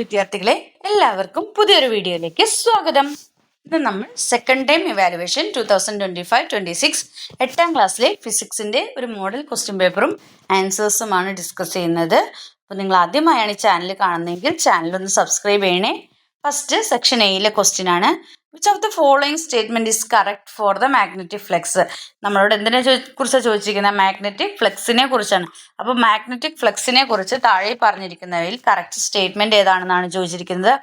വിദ്യാർത്ഥികളെ എല്ലാവർക്കും പുതിയൊരു വീഡിയോയിലേക്ക് സ്വാഗതം. ഇന്ന് നമ്മൾ second time evaluation two thousand twenty five twenty six എട്ടാം ക്ലാസ്സിലെ ഫിസിക്സിന്റെ ഒരു മോഡൽ ക്വസ്റ്റ്യൻ പേപ്പറും ആൻസേഴ്സുമാണ് ഡിസ്കസ് ചെയ്യുന്നത്. അപ്പോൾ നിങ്ങൾ ആദ്യമായാണ് ഈ ചാനൽ കാണുന്നതെങ്കിൽ ചാനൽ ഒന്ന് സബ്സ്ക്രൈബ് ചെയ്യണേ. ഫസ്റ്റ് സെക്ഷൻ എയിലെ ക്വസ്റ്റ്യൻ ആണ്. Which of the following statement is correct for the magnetic flux നമ്മളോട് എന്തിനെ കുറിച്ചാണ് ചോദിച്ചിരിക്കുന്നത് മാഗ്നറ്റിക് ഫ്ലെക്സിനെ കുറിച്ചാണ്. അപ്പോൾ മാഗ്നറ്റിക് ഫ്ലെക്സിനെ കുറിച്ച് താഴെ പറഞ്ഞിരിക്കുന്നവയിൽ കറക്റ്റ് സ്റ്റേറ്റ്മെന്റ് ഏതാണെന്നാണ് ചോദിച്ചിരിക്കുന്നത്.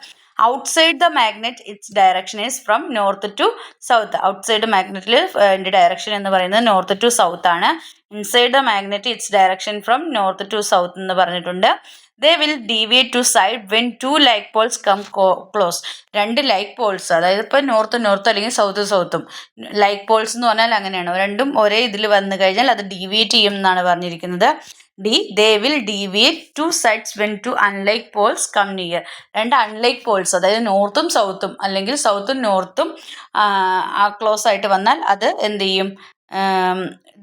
Outside the magnet its direction is from north to south outside മാഗ്നറ്റിൽ എന്റെ ഡയറക്ഷൻ എന്ന് പറയുന്നത് നോർത്ത് ടു സൗത്ത് ആണ്. Inside the magnet its direction from north to south എന്ന് പറഞ്ഞിട്ടുണ്ട്. They will deviate to side when two like poles come close രണ്ട് like poles അതായത് ഇപ്പോൾ north north അല്ലെങ്കിൽ സൗത്ത് സൗത്തും ലൈക്ക് പോൾസ് എന്ന് പറഞ്ഞാൽ അങ്ങനെയാണ്? രണ്ടും ഒരേ ഇതിൽ വന്നു കഴിഞ്ഞാൽ അത് ഡീവിയേറ്റ് ചെയ്യും എന്നാണ് പറഞ്ഞിരിക്കുന്നത്. The they will deviate to sides when two unlike poles come near രണ്ട് അൺലൈക്ക് പോൾസ് അതായത് നോർത്തും സൗത്തും അല്ലെങ്കിൽ സൗത്തും നോർത്തും ക്ലോസ് ആയിട്ട് വന്നാൽ അത് എന്ത് ചെയ്യും?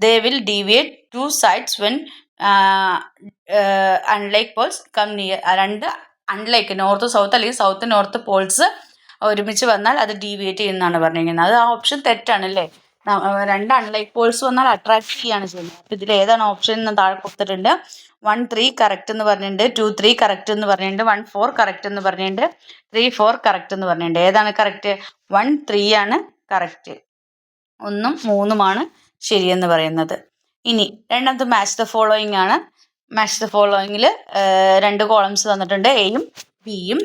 They will deviate to sides when unlike poles come near രണ്ട് അൺലൈക്ക് നോർത്ത് സൗത്ത് അല്ലെങ്കിൽ സൗത്ത് നോർത്ത് പോൾസ് ഒരുമിച്ച് വന്നാൽ അത് ഡീവിയേറ്റ് ചെയ്യുന്നതാണ് പറഞ്ഞിരിക്കുന്നത്. അത് ആ ഓപ്ഷൻ തെറ്റാണ് അല്ലേ? രണ്ട് അൺലൈക്ക് പോൾസ് വന്നാൽ അട്രാക്ട് ചെയ്യാണ് ചെയ്യുന്നത്. അപ്പം ഇതിൽ ഏതാണ് ഓപ്ഷൻ എന്ന് താഴെ കൊടുത്തിട്ടുണ്ട്? വൺ ത്രീ കറക്റ്റ് എന്ന് പറഞ്ഞിട്ടുണ്ട്. ടു ത്രീ കറക്റ്റ് എന്ന് പറഞ്ഞിട്ടുണ്ട്. വൺ ഫോർ കറക്റ്റ് എന്ന് പറഞ്ഞിട്ടുണ്ട്. ത്രീ ഫോർ കറക്റ്റ് എന്ന് പറഞ്ഞിട്ടുണ്ട്. ഏതാണ് കറക്റ്റ് വൺ ത്രീ ആണ് കറക്റ്റ് ഒന്നും മൂന്നുമാണ് ശരിയെന്ന് പറയുന്നത്. ഇനി രണ്ടാമത്തെ മാച്ച് ദ ഫോളോയിങ് ആണ്. മാച്ച് ദ ഫോളോയിങ്ങിൽ രണ്ട് കോളംസ് തന്നിട്ടുണ്ട്. എയും ബിയും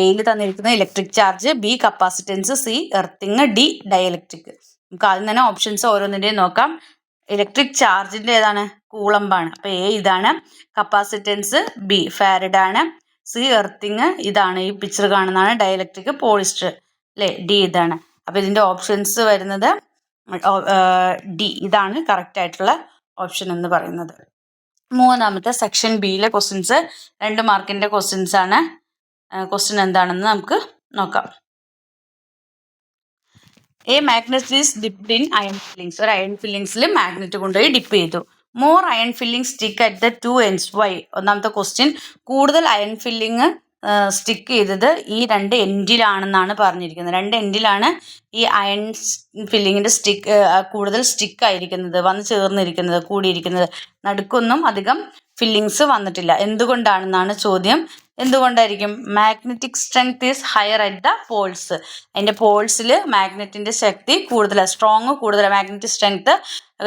എയിൽ തന്നിരിക്കുന്ന electric charge B capacitance C earthing D dielectric നമുക്ക് ആദ്യം തന്നെ ഓപ്ഷൻസ് ഓരോന്നിന്റെയും നോക്കാം. ഇലക്ട്രിക് ചാർജിന്റെ ഏതാണ്? കൂളമ്പാണ്. അപ്പോൾ എ ഇതാണ്. കപ്പാസിറ്റൻസ് ബി ഫാരഡ് ആണ്. സി എർത്തിങ് ഇതാണ് ഈ പിക്ചർ കാണുന്നതാണ്. ഡയലക്ട്രിക് പോളിസ്റ്റർ അല്ലേ ഡി ഇതാണ്. അപ്പോൾ ഇതിന്റെ ഓപ്ഷൻസ് വരുന്നത് ഡി ഇതാണ്. കറക്റ്റ് ആയിട്ടുള്ള ഓപ്ഷൻ എന്ന് പറയുന്നത്. മൂന്നാമത്തെ സെക്ഷൻ ബിയിലെ ക്വസ്റ്റ്യൻസ് രണ്ട് മാർക്കിന്റെ ക്വസ്റ്റ്യൻസ് ആണ്. ക്വസ്റ്റ്യൻ എന്താണെന്ന് നമുക്ക് നോക്കാം. A magnet is dipped in iron fillings ഒരു അയൺ ഫില്ലിങ്സിൽ മാഗ്നറ്റ് കൊണ്ടുപോയി ഡിപ്പ് ചെയ്തു. More iron filling stick at the two ends why ഒന്നാമത്തെ ക്വസ്റ്റ്യൻ കൂടുതൽ അയൺ ഫില്ലിങ് സ്റ്റിക്ക് ചെയ്തത് ഈ രണ്ട് എൻഡിലാണെന്നാണ് പറഞ്ഞിരിക്കുന്നത്. രണ്ട് എൻഡിലാണ് ഈ അയൺ ഫില്ലിങ്ങിന്റെ സ്റ്റിക്ക് കൂടുതൽ സ്റ്റിക്ക് ആയിരിക്കുന്നത് വന്ന് ചേർന്നിരിക്കുന്നത് കൂടിയിരിക്കുന്നത്. നടുക്കൊന്നും അധികം ഫില്ലിങ്സ് വന്നിട്ടില്ല. എന്തുകൊണ്ടാണെന്നാണ് ചോദ്യം. എന്തുകൊണ്ടായിരിക്കും? Magnetic strength is higher at the poles അതിന്റെ പോൾസിൽ മാഗ്നറ്റിന്റെ ശക്തി കൂടുതലാണ് സ്ട്രോങ് കൂടുതലാണ് മാഗ്നറ്റിക് സ്ട്രെങ്ത്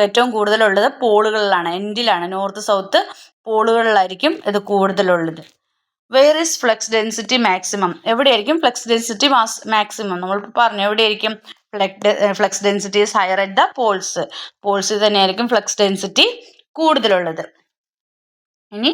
ഏറ്റവും കൂടുതലുള്ളത് പോളുകളിലാണ് എൻഡിലാണ് നോർത്ത് സൗത്ത് പോളുകളിലായിരിക്കും ഇത് കൂടുതലുള്ളത്. Where is flux density maximum എവിടെയായിരിക്കും ഫ്ലെക്സ് ഡെൻസിറ്റി മാസ് മാക്സിമം നമ്മൾ പറഞ്ഞു എവിടെയായിരിക്കും flux density is higher at the poles പോൾസിൽ തന്നെയായിരിക്കും ഫ്ലെക്സ് ഡെൻസിറ്റി കൂടുതലുള്ളത്. ഇനി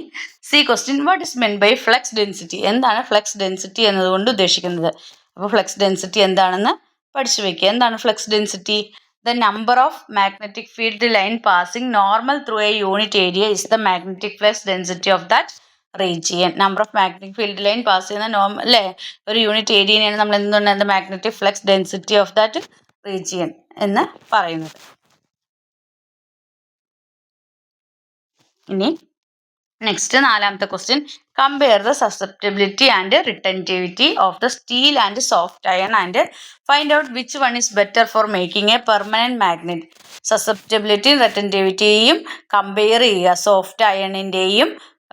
C question what is meant by flux density എന്താണ് ഫ്ലെക്സ് ഡെൻസിറ്റി എന്നതുകൊണ്ട് ഉദ്ദേശിക്കുന്നത്? അപ്പോൾ ഫ്ലെക്സ് ഡെൻസിറ്റി എന്താണെന്ന് പഠിച്ചു വെക്കുക എന്താണ് flux density the number of magnetic field line passing normal through a unit area is the magnetic flux density of that region number of magnetic field line pass ചെയ്യുന്ന normal അല്ലേ ഒരു unit ഏരിയനെയാണ് നമ്മൾ എന്തുകൊണ്ട് magnetic flux density of that region എന്ന് പറയുന്നത്. ഇനി next നാലാമത്തെ question compare the susceptibility and retentivity of the steel and soft iron and find out which one is better for making a permanent magnet സസെപ്റ്റബിലിറ്റിയും റിട്ടന്റിവിറ്റിയും compare ചെയ്യുക. Soft അയണിന്റെയും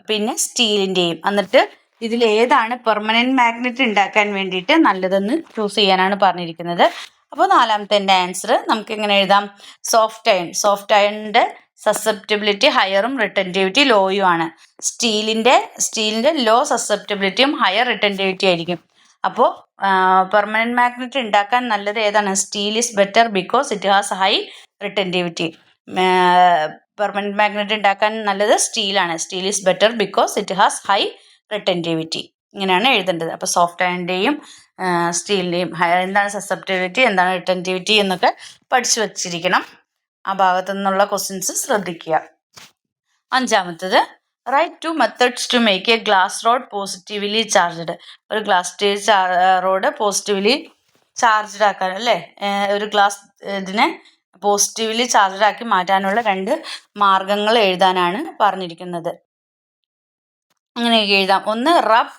പിന്നെ സ്റ്റീലിന്റെയും എന്നിട്ട് ഇതിൽ ഏതാണ് പെർമനന്റ് മാഗ്നറ്റ് ഉണ്ടാക്കാൻ വേണ്ടിയിട്ട് നല്ലതെന്ന് ചൂസ് ചെയ്യാനാണ് പറഞ്ഞിരിക്കുന്നത്. അപ്പോൾ നാലാമത്തെ എന്റെ ആൻസർ നമുക്ക് എങ്ങനെ എഴുതാം? സോഫ്റ്റ് അയൺ സോഫ്റ്റ് അയണിന്റെ സസെപ്റ്റബിലിറ്റി ഹയറും റിട്ടന്റിവിറ്റി ലോയും ആണ്. സ്റ്റീലിന്റെ സ്റ്റീലിന്റെ ലോ സസെപ്റ്റബിലിറ്റിയും ഹയർ റിട്ടന്റിവിറ്റി ആയിരിക്കും. അപ്പോൾ പെർമനന്റ് മാഗ്നറ്റ് ഉണ്ടാക്കാൻ നല്ലത് ഏതാണ്? Steel is better because it has high retentivity permanent magnet ഉണ്ടാക്കാൻ നല്ലത് സ്റ്റീലാണ് steel is better because it has high retentivity ഇങ്ങനെയാണ് എഴുതേണ്ടത്. അപ്പോൾ സോഫ്റ്റ് അയണിന്റെയും സ്റ്റീലിന്റെയും എന്താണ് സസെപ്റ്റിവിറ്റി എന്താണ് റിട്ടന്റിവിറ്റി എന്നൊക്കെ പഠിച്ചു വച്ചിരിക്കണം. ആ ഭാഗത്തു നിന്നുള്ള ക്വസ്റ്റ്യൻസ് ശ്രദ്ധിക്കുക. അഞ്ചാമത്തത് write two methods to make a glass rod positively charged ഒരു ഗ്ലാസ് റോഡ് പോസിറ്റീവ്ലി ചാർജ്ഡ് ആക്കാൻ അല്ലേ? ഒരു ഗ്ലാസ് ഇതിനെ പോസിറ്റീവ്ലി ചാർജ്ഡ് ആക്കി മാറ്റാനുള്ള രണ്ട് മാർഗങ്ങൾ എഴുതാനാണ് പറഞ്ഞിരിക്കുന്നത്. അങ്ങനെ എഴുതാം. ഒന്ന് rub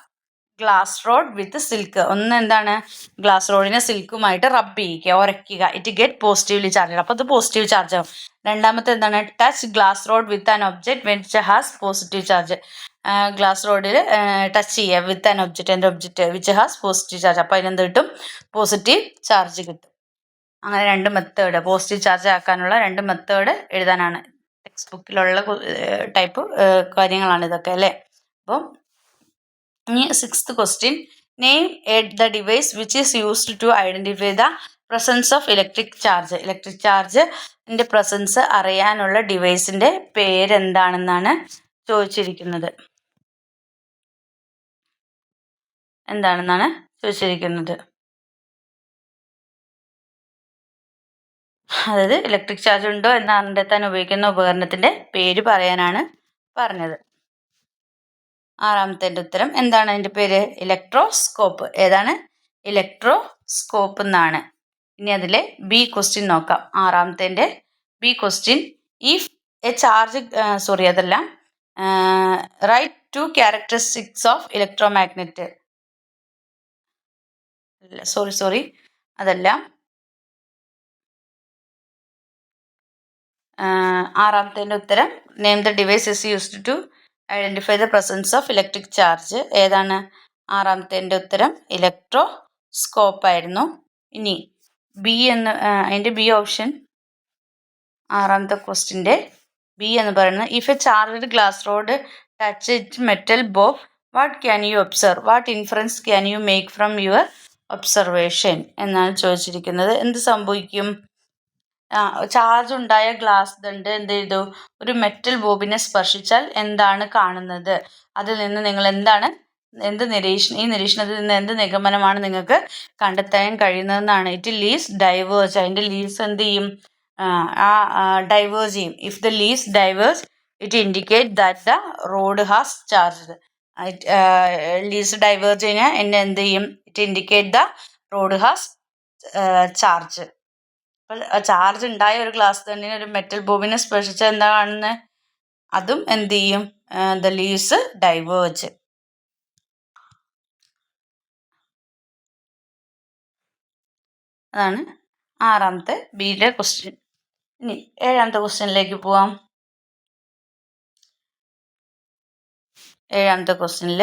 glass rod with silk. ഒന്ന് എന്താണ്? ഗ്ലാസ് റോഡിനെ സിൽക്കുമായിട്ട് റബ് ചെയ്യിക്കുക ഉരയ്ക്കുക. ഇറ്റ് ഗെറ്റ് പോസിറ്റീവ്ലി ചാർജ് അപ്പോൾ അത് പോസിറ്റീവ് ചാർജ് ആവും. രണ്ടാമത്തെ എന്താണ്? Touch glass rod with an object which has positive charge glass റോഡിൽ ടച്ച് ചെയ്യുക വിത്ത് ആൻ ഒബ്ജക്റ്റ് എന്റെ object which has positive charge അപ്പോൾ അതിനെന്ത് കിട്ടും? പോസിറ്റീവ് ചാർജ് കിട്ടും. അങ്ങനെ രണ്ട് മെത്തേഡ് പോസിറ്റീവ് ചാർജ് ആക്കാനുള്ള രണ്ട് മെത്തേഡ് എഴുതാനാണ്. ടെക്സ്റ്റ് ബുക്കിലുള്ള ടൈപ്പ് കാര്യങ്ങളാണ് ഇതൊക്കെ അല്ലേ? അപ്പോൾ ഇനി sixth question named the device which is used to identify the presence of electric charge electric ചാർജിന്റെ പ്രസൻസ് അറിയാനുള്ള ഡിവൈസിന്റെ പേരെന്താണെന്നാണ് ചോദിച്ചിരിക്കുന്നത്. എന്താണെന്നാണ് ചോദിച്ചിരിക്കുന്നത്? അതായത് ഇലക്ട്രിക് ചാർജ് ഉണ്ടോ എന്ന് കണ്ടെത്താൻ ഉപയോഗിക്കുന്ന ഉപകരണത്തിന്റെ പേര് പറയാനാണ് പറഞ്ഞത്. ആറാമത്തെ ഉത്തരം എന്താണ് അതിന്റെ പേര്? ഇലക്ട്രോസ്കോപ്പ് ഏതാണ്? ഇലക്ട്രോസ്കോപ്പ് എന്നാണ്. ഇനി അതിലെ ബി ക്വസ്റ്റ്യൻ നോക്കാം. ആറാമത്തെ B question if a charge sorry അതല്ല write two characteristics of electromagnet sorry sorry അതല്ല ആറാമത്തെ ഉത്തരം name the device is used to identify the presence of electric charge ഏതാണ് ആറാമത്തെ ഉത്തരം? ഇലക്ട്രോ സ്കോപ്പ് ആയിരുന്നു. ഇനി ബി എന്ന് അതിന്റെ ബി ഓപ്ഷൻ ആറാമത്തെ ക്വസ്റ്റിന്റെ ബി എന്ന് പറയുന്നത് if a charged glass rod touch it metal bob what can you observe what inference can you make from your observation എന്നാണ് ചോദിച്ചിരിക്കുന്നത്. എന്ത് സംഭവിക്കും? ചാർജ് ഉണ്ടായ ഗ്ലാസ് ദണ്ട് എന്ത് ചെയ്തു? ഒരു മെറ്റൽ ബോബിനെ സ്പർശിച്ചാൽ എന്താണ് കാണുന്നത്? അതിൽ നിന്ന് നിങ്ങൾ എന്താണ് എന്ത് നിരീക്ഷണം ഈ നിരീക്ഷണത്തിൽ നിന്ന് എന്ത് നിഗമനമാണ് നിങ്ങൾക്ക് കണ്ടെത്താൻ കഴിയുന്നതെന്നാണ്. ഇറ്റ് ലീസ് ഡൈവേഴ്സ് അതിന്റെ ലീസ് എന്ത് ചെയ്യും? ആ ഡൈവേഴ്സ് ചെയ്യും. If the leaves diverge it indicate that the rod has charge leaves diverge കഴിഞ്ഞാൽ എന്നെ എന്ത് ചെയ്യും? It indicate the rod has charge charge ഉണ്ടായ ഒരു ഗ്ലാസ് തന്നെ ഒരു മെറ്റൽ ബോബിനെ സ്പർശിച്ചാൽ എന്താ കാണുന്നത് അതും എന്ത് ചെയ്യും? ദ ലീവ്സ് ഡൈവേർജ് അതാണ് ആറാമത്തെ ബിയിലെ ക്വസ്റ്റ്യൻ ഇനി ഏഴാമത്തെ ക്വസ്റ്റ്യനിലേക്ക് പോവാം. ഏഴാമത്തെ ക്വസ്റ്റ്യനിൽ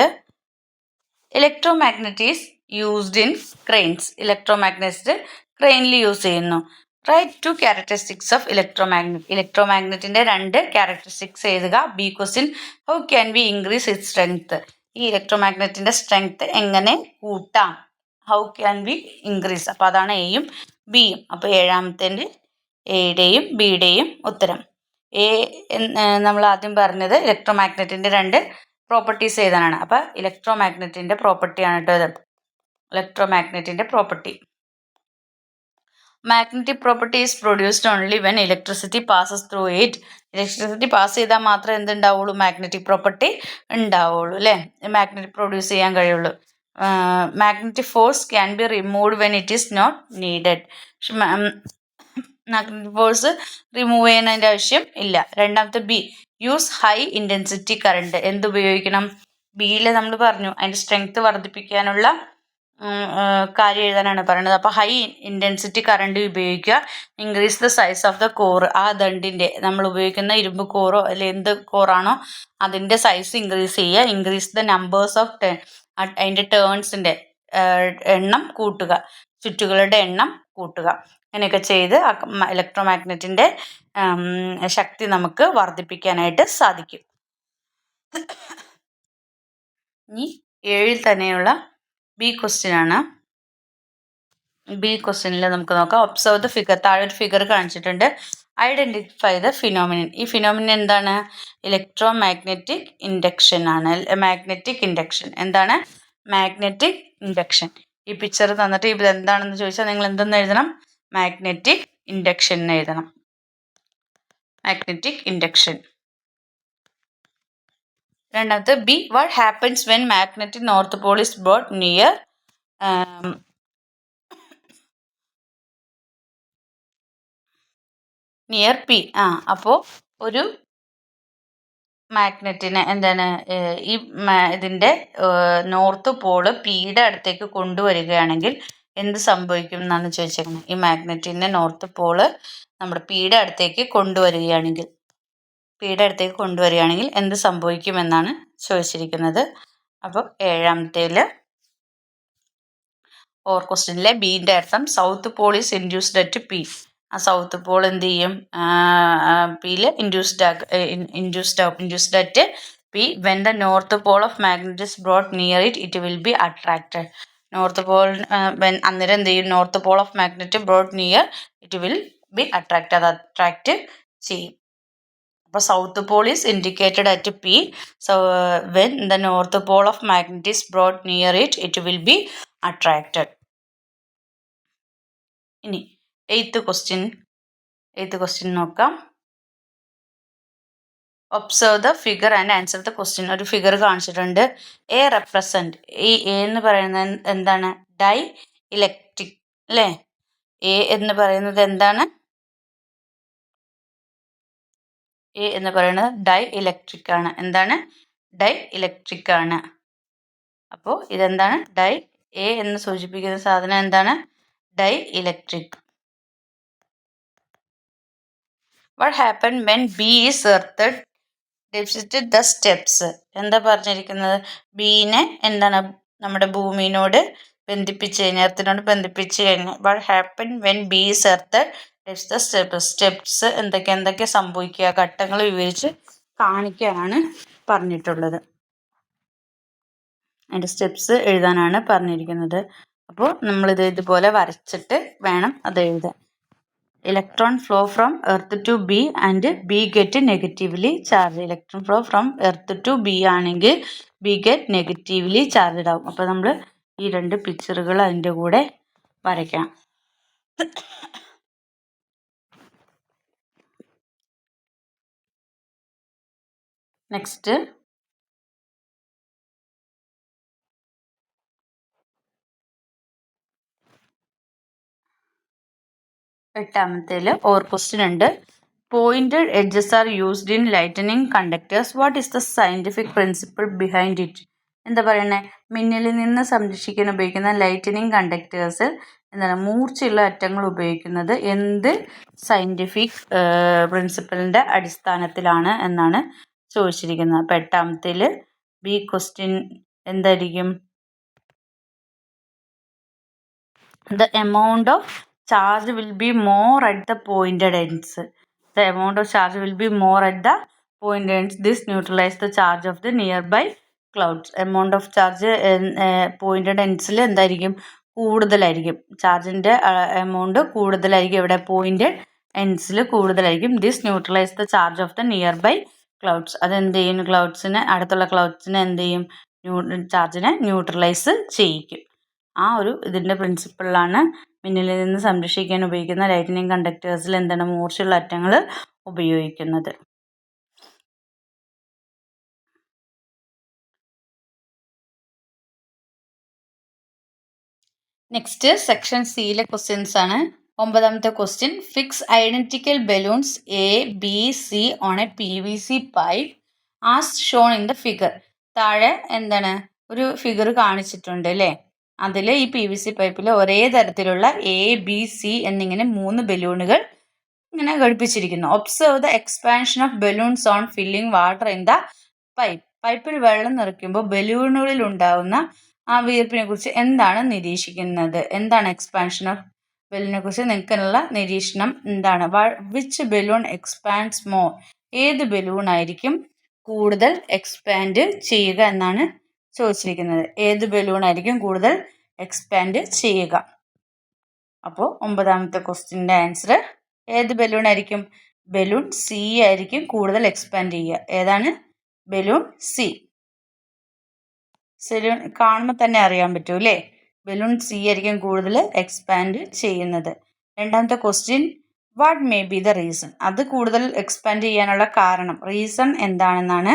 electromagnets used in cranes electromagnets ക്രെയിനിൽ use ചെയ്യുന്നു. Write two characteristics of electromagnet electro മാഗ്നറ്റിന്റെ രണ്ട് ക്യാരക്ടറിസ്റ്റിക്സ് എഴുതുക. B question how can be increase it strength ഈ ഇലക്ട്രോ മാഗ്നറ്റിന്റെ സ്ട്രെങ്ത് എങ്ങനെ കൂട്ടാം? ഹൗ ക്യാൻ ബി ഇൻക്രീസ് അപ്പോൾ അതാണ് എയും ബിയും അപ്പോൾ ഏഴാമത്തെ എയുടെയും ബിയുടെയും ഉത്തരം. എ നമ്മൾ ആദ്യം പറഞ്ഞത് ഇലക്ട്രോ മാഗ്നറ്റിന്റെ രണ്ട് പ്രോപ്പർട്ടീസ് എഴുതാനാണ്. അപ്പോൾ ഇലക്ട്രോ മാഗ്നറ്റിന്റെ പ്രോപ്പർട്ടിയാണ് കേട്ടോ ഇത്. ഇലക്ട്രോ മാഗ്നറ്റിന്റെ property magnetic property is produced only when electricity passes through it electricity pass ചെയ്താൽ മാത്രമേ എന്തുണ്ടാവുള്ളൂ? മാഗ്നറ്റിക് പ്രോപ്പർട്ടി ഉണ്ടാവുള്ളൂ അല്ലേ? മാഗ്നറ്റിക് പ്രൊഡ്യൂസ് ചെയ്യാൻ കഴിയുള്ളൂ. Magnetic force can be removed when it is not needed magnetic force remove ചെയ്യുന്നതിന്റെ ആവശ്യം ഇല്ല. രണ്ടാമത്തെ B use high intensity current എന്ത് ഉപയോഗിക്കണം ബിയിൽ നമ്മൾ പറഞ്ഞു അതിന്റെ സ്ട്രെങ്ത് വർദ്ധിപ്പിക്കാനുള്ള കാര്യം എഴുതാനാണ് പറയുന്നത് അപ്പോൾ ഹൈ ഇന്റൻസിറ്റി കറണ്ട് ഉപയോഗിക്കുക. Increase the size of the core ആ ദണ്ടിന്റെ നമ്മൾ ഉപയോഗിക്കുന്ന ഇരുമ്പ് കോറോ അല്ലെ എന്ത് കോറാണോ അതിന്റെ സൈസ് ഇൻക്രീസ് ചെയ്യുക. Increase the numbers of turn അതിന്റെ ടേൺസിന്റെ എണ്ണം കൂട്ടുക. ചുറ്റുകളുടെ എണ്ണം കൂട്ടുക. അങ്ങനെയൊക്കെ ചെയ്ത് ഇലക്ട്രോ മാഗ്നറ്റിന്റെ ശക്തി നമുക്ക് വർദ്ധിപ്പിക്കാനായിട്ട് സാധിക്കും. ഇനി ഏഴിൽ തന്നെയുള്ള ബി ക്വസ്റ്റ്യൻ ആണ്. ബി ക്വസ്റ്റ്യനിൽ നമുക്ക് നോക്കാം. ഒബ്സർവ് ദ ഫിഗർ താഴെ ഒരു ഫിഗർ കാണിച്ചിട്ടുണ്ട്. ഐഡന്റിഫൈ ദ ഫിനോമിനൻ ഈ ഫിനോമിനൻ എന്താണ്? ഇലക്ട്രോ മാഗ്നറ്റിക് ഇൻഡക്ഷൻ ആണ് മാഗ്നറ്റിക് ഇൻഡക്ഷൻ എന്താണ്? മാഗ്നറ്റിക് ഇൻഡക്ഷൻ ഈ പിക്ചർ തന്നിട്ട് ഇത് എന്താണെന്ന് ചോദിച്ചാൽ നിങ്ങൾ എന്തെന്ന് എഴുതണം? മാഗ്നറ്റിക് ഇൻഡക്ഷൻ എഴുതണം. മാഗ്നറ്റിക് ഇൻഡക്ഷൻ രണ്ടാമത്തെ B what happens when magnetic north pole is brought near near P ആ അപ്പോൾ ഒരു മാഗ്നറ്റിനെ എന്താണ് ഈ ഇതിന്റെ നോർത്ത് പോൾ പിയുടെ അടുത്തേക്ക് കൊണ്ടുവരികയാണെങ്കിൽ എന്ത് സംഭവിക്കും എന്നാണ് ചോദിച്ചേക്കുന്നത്. ഈ മാഗ്നറ്റിന്റെ നോർത്ത് പോൾ നമ്മുടെ പിയുടെ അടുത്തേക്ക് കൊണ്ടുവരികയാണെങ്കിൽ. പിയുടെ അടുത്തേക്ക് കൊണ്ടുവരികയാണെങ്കിൽ എന്ത് സംഭവിക്കുമെന്നാണ് ചോദിച്ചിരിക്കുന്നത്. അപ്പോൾ ഏഴാമത്തേൽ ഓർ ക്വസ്റ്റ്യനിലെ ബീന്റെ അർത്ഥം south pole is induced at P ആ സൗത്ത് പോൾ എന്ത് ചെയ്യും? പിയിൽ induced induced induced at P when the north pole of magnet is brought near it it will be attracted north pole when അന്നേരം എന്ത് ചെയ്യും? North pole of magnet brought near it will be attract അത് attract ചെയ്യും. അപ്പോൾ south pole is indicated at P so when the north pole of magnet is brought near it it will be attracted ഇനി eighth question eighth question നോക്കാം. Observe the figure and answer the question ഒരു figure കാണിച്ചിട്ടുണ്ട്. A represent ഈ A എന്ന് പറയുന്നത് എന്താണ്? Dye electric അല്ലേ? A എന്ന് പറയുന്നത് എന്താണ്? എ എന്ന് പറയുന്നത് ഡൈ ഇലക്ട്രിക് ആണ് എന്താണ്? ഡൈ ഇലക്ട്രിക് ആണ് അപ്പോൾ ഇതെന്താണ്? ഡൈ എ എന്ന് സൂചിപ്പിക്കുന്ന സാധനം എന്താണ്? Dielectric what happen when B is earthed depict the steps എന്താ പറഞ്ഞിരിക്കുന്നത്? ബീനെ എന്താണ് നമ്മുടെ ഭൂമിയോട് ബന്ധിപ്പിച്ച് കഴിഞ്ഞാൽ എർത്തിനോട് ബന്ധിപ്പിച്ച് കഴിഞ്ഞാൽ what happen when B's is the step steps എന്തൊക്കെ എന്തൊക്കെ സംഭവിക്കുക ഘട്ടങ്ങൾ വിവരിച്ച് കാണിക്കാനാണ് പറഞ്ഞിട്ടുള്ളത്. അതിന്റെ സ്റ്റെപ്സ് എഴുതാനാണ് പറഞ്ഞിരിക്കുന്നത്. അപ്പോൾ നമ്മളിത് ഇതുപോലെ വരച്ചിട്ട് വേണം അത് എഴുതാൻ. Electron flow from earth to B and B get negatively charge electron flow from earth to B ആണെങ്കിൽ ബി ഗെറ്റ് നെഗറ്റീവ്ലി ചാർജ്ഡ് ആവും. അപ്പോൾ നമ്മൾ ഈ രണ്ട് പിക്ചറുകൾ അതിന്റെ കൂടെ വരയ്ക്കണം നെക്സ്റ്റ് എട്ടാമത്തേൽ ഓർ ക്വസ്റ്റ്യൻ ഉണ്ട് pointed edges are used in lightning conductors what is the scientific principle behind it എന്താ പറയണേ? മിന്നലിൽ നിന്ന് സംരക്ഷിക്കാൻ ഉപയോഗിക്കുന്ന ലൈറ്റനിങ് കണ്ടക്ടേഴ്സിൽ എന്താണ്? മൂർച്ചയുള്ള അറ്റങ്ങൾ ഉപയോഗിക്കുന്നത് എന്ത് സയന്റിഫിക് പ്രിൻസിപ്പിളിന്റെ അടിസ്ഥാനത്തിലാണ് എന്നാണ് ചോദിച്ചിരിക്കുന്നത് അപ്പൊ എട്ടാമത്തിൽ ബി ക്വസ്റ്റ്യൻ എന്തായിരിക്കും? The amount of charge will be more at the pointed ends the amount of charge will be more at the point ends this neutralize the charge of the nearby clouds. Amount of charge pointed എൻസിൽ എന്തായിരിക്കും? കൂടുതലായിരിക്കും. ചാർജിന്റെ amount കൂടുതലായിരിക്കും. ഇവിടെ point എൻസിൽ കൂടുതലായിരിക്കും. This neutralize the charge of the nearby clouds അത് എന്ത് ചെയ്യും? ക്ലൗഡ്സിനെ അടുത്തുള്ള ക്ലൗഡ്സിനെ എന്ത് ചെയ്യും? ചാർജിനെ ന്യൂട്രലൈസ് ചെയ്യിക്കും. ആ ഒരു ഇതിന്റെ പ്രിൻസിപ്പിളിലാണ് മിന്നലിൽ നിന്ന് സംരക്ഷിക്കാൻ ഉപയോഗിക്കുന്ന ലൈറ്റനിങ് കണ്ടക്ടേഴ്സിൽ എന്താണ് മൂർച്ചയുള്ള അറ്റങ്ങൾ ഉപയോഗിക്കുന്നത്. നെക്സ്റ്റ് സെക്ഷൻ സിയിലെ ക്വസ്റ്റ്യൻസ് ആണ്. ഒമ്പതാമത്തെ question fix identical balloons A B C on a P V C pipe as shown in the figure താഴെ എന്താണ്? ഒരു ഫിഗർ കാണിച്ചിട്ടുണ്ട് അല്ലേ? അതിൽ ഈ പി വി സി പൈപ്പിൽ ഒരേ തരത്തിലുള്ള എ ബി സി എന്നിങ്ങനെ മൂന്ന് ബലൂണുകൾ ഇങ്ങനെ ഘടിപ്പിച്ചിരിക്കുന്നു. Observe the expansion of balloons on filling water in the pipe പൈപ്പിൽ വെള്ളം നിറയ്ക്കുമ്പോൾ ബലൂണുകളിൽ ഉണ്ടാവുന്ന ആ വീർപ്പിനെ കുറിച്ച് എന്താണ് നിരീക്ഷിക്കുന്നത്? എന്താണ് എക്സ്പാൻഷൻ ഓഫ് ബലൂണിനെ കുറിച്ച് നിൽക്കാനുള്ള നിരീക്ഷണം എന്താണ്? വിച്ച് ബലൂൺ എക്സ്പാൻഡ്സ് മോർ ഏത് ബലൂൺ ആയിരിക്കും കൂടുതൽ എക്സ്പാൻഡ് ചെയ്യുക എന്നാണ് ചോദിച്ചിരിക്കുന്നത്. ഏത് ബലൂൺ ആയിരിക്കും കൂടുതൽ എക്സ്പാൻഡ് ചെയ്യുക? അപ്പോൾ ഒമ്പതാമത്തെ ക്വസ്റ്റിന്റെ ആൻസർ ഏത് ബലൂൺ ആയിരിക്കും? ബലൂൺ സി ആയിരിക്കും കൂടുതൽ എക്സ്പാൻഡ് ചെയ്യുക. ഏതാണ്? ബലൂൺ സി സെലൂൺ കാണുമ്പോൾ തന്നെ അറിയാൻ പറ്റൂ അല്ലേ ബലൂൺ സി ആയിരിക്കും കൂടുതൽ എക്സ്പാൻഡ് ചെയ്യുന്നത്. രണ്ടാമത്തെ question what may be the reason അത് കൂടുതൽ എക്സ്പാൻഡ് ചെയ്യാനുള്ള കാരണം റീസൺ എന്താണെന്നാണ്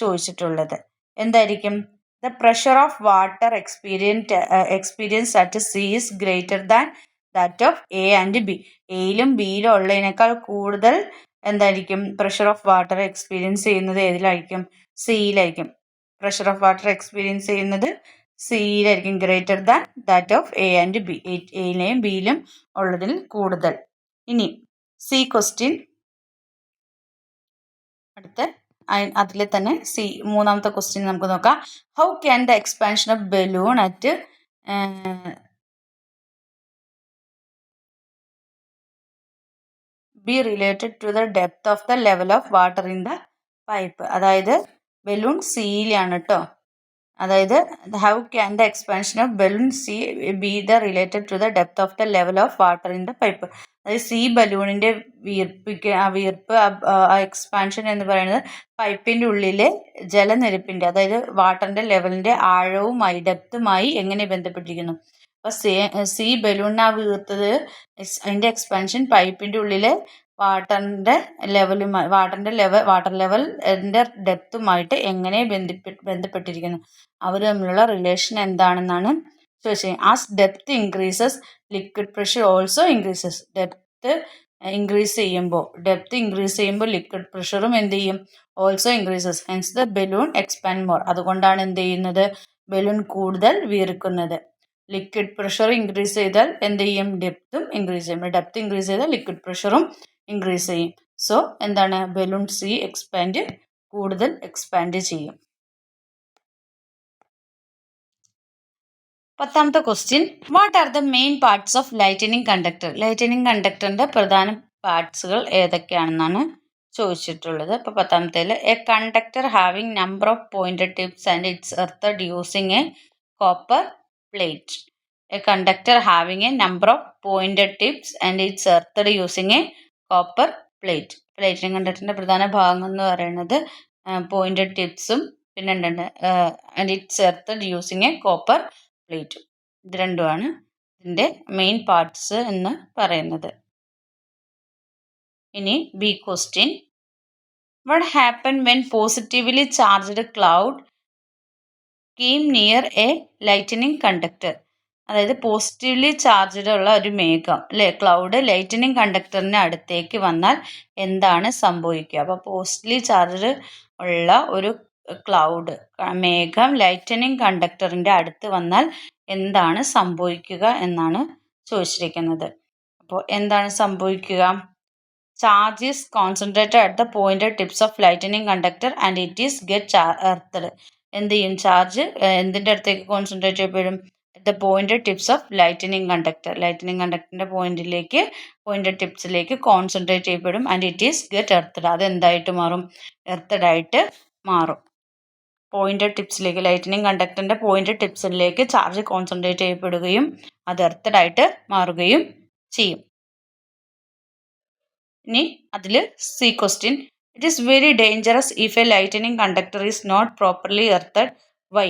ചോദിച്ചിട്ടുള്ളത്. എന്തായിരിക്കും? The pressure of water experience experience at C is greater than that of A and B എയിലും ബിയിലും ഉള്ളതിനേക്കാൾ കൂടുതൽ എന്തായിരിക്കും? പ്രഷർ ഓഫ് വാട്ടർ എക്സ്പീരിയൻസ് ചെയ്യുന്നത് ഏതിലായിരിക്കും? സിയിലായിരിക്കും പ്രഷർ ഓഫ് വാട്ടർ എക്സ്പീരിയൻസ് ചെയ്യുന്നത് സിയിലായിരിക്കും greater than that of A and B എയിലെയും ബിയിലും ഉള്ളതിൽ കൂടുതൽ. ഇനി സി ക്വസ്റ്റ്യൻ അടുത്ത അതിൽ തന്നെ സി മൂന്നാമത്തെ ക്വസ്റ്റ്യൻ നമുക്ക് നോക്കാം. How can the expansion of balloon at B related to the depth of the level of water in the pipe അതായത് ബലൂൺ സിയിലാണ് കേട്ടോ അതായത് how can the expansion of balloon C B the related to the depth of the level of water in the pipe അതായത് C ബലൂണിന്റെ വീർപ്പിക്ക് ആ വീർപ്പ് ആ expansion എന്ന് പറയുന്നത് പൈപ്പിന്റെ ഉള്ളിലെ ജലനിരപ്പിന്റെ അതായത് വാട്ടറിന്റെ ലെവലിന്റെ ആഴവുമായി ഡെപ്തുമായി എങ്ങനെ ബന്ധപ്പെട്ടിരിക്കുന്നു. അപ്പോൾ സി സി ബലൂണിന് വീർത്തത് അതിന്റെ എക്സ്പാൻഷൻ പൈപ്പിന്റെ ഉള്ളിലെ വാട്ടറിന്റെ ലെവലുമായി വാട്ടറിന്റെ ലെവൽ വാട്ടർ ലെവൽ എന്റെ ഡെപ്തുമായിട്ട് എങ്ങനെ ബന്ധിപ്പെ ബന്ധപ്പെട്ടിരിക്കുന്നു? അവർ തമ്മിലുള്ള റിലേഷൻ എന്താണെന്നാണ് ചോദിച്ചത്. As depth increases liquid pressure also increases depth increase ചെയ്യുമ്പോൾ ഡെപ്ത് ഇൻക്രീസ് ചെയ്യുമ്പോൾ ലിക്വിഡ് പ്രഷറും എന്ത് ചെയ്യും? Also increases hence the balloon expand more അതുകൊണ്ടാണ് എന്ത് ചെയ്യുന്നത്? ബലൂൺ കൂടുതൽ വീർക്കുന്നത്. ലിക്വിഡ് പ്രഷർ ഇൻക്രീസ് ചെയ്താൽ എന്ത് ചെയ്യും? ഡെപ്തും ഇൻക്രീസ് ചെയ്യും. ഡെപ്ത് ഇൻക്രീസ് ചെയ്താൽ ലിക്വിഡ് പ്രഷറും ഇൻക്രീസ് ചെയ്യും. സോ എന്താണ്? ബലൂൺ സി എക്സ്പാൻഡ് കൂടുതൽ എക്സ്പാൻഡ് ചെയ്യും. പത്താമത്തെ question what are the main parts of lightning conductor lightning കണ്ടക്ടറിന്റെ പ്രധാന പാർട്സുകൾ ഏതൊക്കെയാണെന്നാണ് ചോദിച്ചിട്ടുള്ളത്. അപ്പോൾ പത്താമത്തേൽ a conductor having number of pointed tips and its earth ഡ്യൂസിങ് a copper plate a conductor having a number of pointed tips and its earthed using a copper plate plating കണ്ടക്ടറിന്റെ പ്രധാന ഭാഗം എന്ന് പറയുന്നത് pointed ടിപ്സും പിന്നെ ഉണ്ട് ആൻഡ് ഇറ്റ് ചേർത്ത് using a copper plate ഇത് രണ്ടുമാണ് ഇതിന്റെ മെയിൻ പാർട്സ് എന്ന് പറയുന്നത്. ഇനി B question what happen when positively charged cloud came near a lightning conductor അതായത് പോസിറ്റീവ്ലി ചാർജ്ഡ് ഉള്ള ഒരു മേഘം അല്ലേ? ക്ലൗഡ് ലൈറ്റനിങ് കണ്ടക്ടറിന് അടുത്തേക്ക് വന്നാൽ എന്താണ് സംഭവിക്കുക? അപ്പോൾ പോസിറ്റീവ്ലി ചാർജ്ഡ് ഉള്ള ഒരു ക്ലൗഡ് മേഘം ലൈറ്റനിങ് കണ്ടക്ടറിന്റെ അടുത്ത് വന്നാൽ എന്താണ് സംഭവിക്കുക എന്നാണ് ചോദിച്ചിരിക്കുന്നത്. അപ്പോൾ എന്താണ് സംഭവിക്കുക? Charge is concentrated at the point tips of lightning conductor and it is get earthed എന്ത് ചെയ്യും? ചാർജ് എന്തിന്റെ അടുത്തേക്ക് കോൺസെൻട്രേറ്റ് ചെയ്യപ്പെടും? The point tips of lightning conductor lightning കണ്ടക്ടറിന്റെ പോയിന്റിലേക്ക് പോയിന്റ് ടിപ്സിലേക്ക് കോൺസെൻട്രേറ്റ് ചെയ്യപ്പെടും and it is get earthed അത് എന്തായിട്ട് മാറും? എർത്തഡ് ആയിട്ട് മാറും. പോയിന്റ് ടിപ്സിലേക്ക് ലൈറ്റനിങ് കണ്ടക്ടറിന്റെ പോയിന്റ് ടിപ്സിലേക്ക് ചാർജ് കോൺസെൻട്രേറ്റ് ചെയ്യപ്പെടുകയും അത് എർത്തഡ് ആയിട്ട് മാറുകയും ചെയ്യും. ഇനി അതിൽ C question it is very dangerous if a lightning conductor is not properly earthed why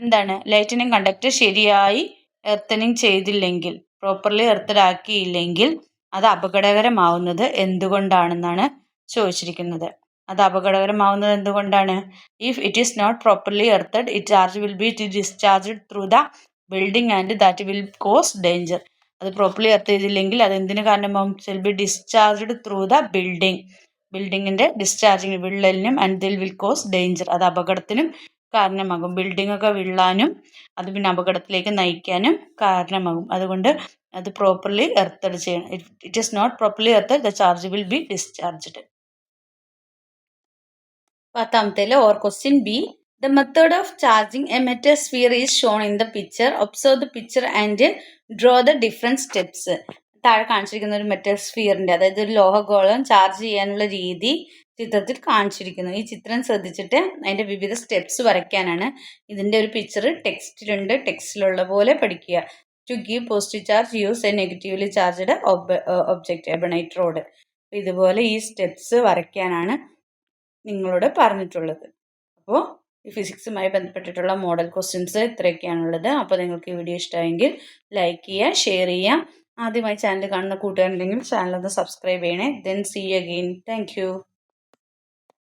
എന്താണ്? ലൈറ്റനിങ് കണ്ടക്ടർ ശരിയായി എർത്തനിങ് ചെയ്തില്ലെങ്കിൽ പ്രോപ്പർലി എർത്തഡാക്കിയില്ലെങ്കിൽ അത് അപകടകരമാവുന്നത് എന്തുകൊണ്ടാണെന്നാണ് ചോദിച്ചിരിക്കുന്നത്. അത് അപകടകരമാവുന്നത് എന്തുകൊണ്ടാണ്? If it is not properly earthed it charge will be discharged through the building and that will cause danger അത് properly earth ചെയ്തില്ലെങ്കിൽ അത് എന്തിന് കാരണമാവും? Will be discharged through the building ബിൽഡിങ്ങിന്റെ discharging വിള്ളലിനും and that will cause danger അത് അപകടത്തിനും കാരണമാകും. Building ഒക്കെ വിള്ളാനും അത് പിന്നെ അപകടത്തിലേക്ക് നയിക്കാനും കാരണമാകും. അതുകൊണ്ട് അത് പ്രോപ്പർലി എർത്തഡ് ചെയ്യണം. It is not properly earthed the charge will be discharged പത്താമത്തേൽ or question B the method of charging a metal sphere is shown in the picture observe the picture and draw the different steps താഴെ കാണിച്ചിരിക്കുന്ന ഒരു metal സ്ഫിയറിന്റെ അതായത് ഒരു ലോഹഗോളം charge ചെയ്യാനുള്ള രീതി ചിത്രത്തിൽ കാണിച്ചിരിക്കുന്നു. ഈ ചിത്രം ശ്രദ്ധിച്ചിട്ട് അതിന്റെ വിവിധ സ്റ്റെപ്സ് വരയ്ക്കാനാണ് ഇതിന്റെ ഒരു പിക്ചർ ടെക്സ്റ്റിലുണ്ട് ടെക്സ്റ്റിലുള്ള പോലെ പഠിക്കുക. To give positive charge use a negatively charged object ebonite rod ഇതുപോലെ ഈ സ്റ്റെപ്സ് വരയ്ക്കാനാണ് നിങ്ങളോട് പറഞ്ഞിട്ടുള്ളത്. അപ്പോൾ ഈ ഫിസിക്സുമായി ബന്ധപ്പെട്ടിട്ടുള്ള മോഡൽ ക്വസ്റ്റ്യൻസ് ഇത്രയൊക്കെയാണുള്ളത്. അപ്പോൾ നിങ്ങൾക്ക് ഈ വീഡിയോ ഇഷ്ടമായെങ്കിൽ ലൈക്ക് ചെയ്യുക ഷെയർ ചെയ്യുക. ആദ്യമായി ചാനൽ കാണുന്ന കൂട്ടുകാരുണ്ടെങ്കിൽ ചാനൽ ഒന്ന് സബ്സ്ക്രൈബ് ചെയ്യണേ. Then C again thank